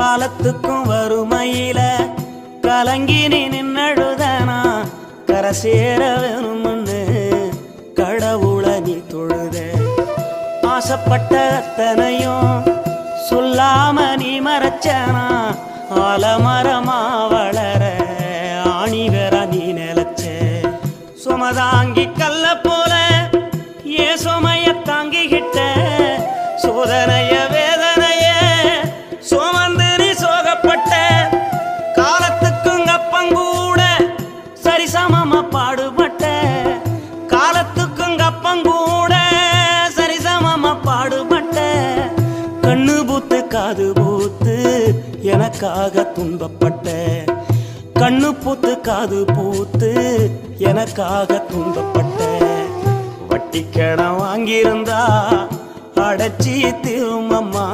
காலத்துக்கும் வறுமையில கலங்கி நீ நின்னழுதனா? கரை சேர வேணும்னு கடவுள நீ தொழுத. ஆசைப்பட்ட அத்தனையும் சொல்லாம நீ மறைச்சனா? ஆலமரமா வளர ஆணிவர நீ நிலச்ச. சுமதாங்கி கல்ல போல சரிசமமா பாடுபட்ட காலத்துக்கும் அப்பங்கூட சரிசமமா பாடுபட்ட கண்ணு பூத்து காது பூத்து எனக்காக துன்பப்பட்ட. கண்ணு பூத்து காது பூத்து எனக்காக துன்பப்பட்ட. வட்டி கடன் வாங்கியிருந்தா அடைச்சி திரும்பம்மா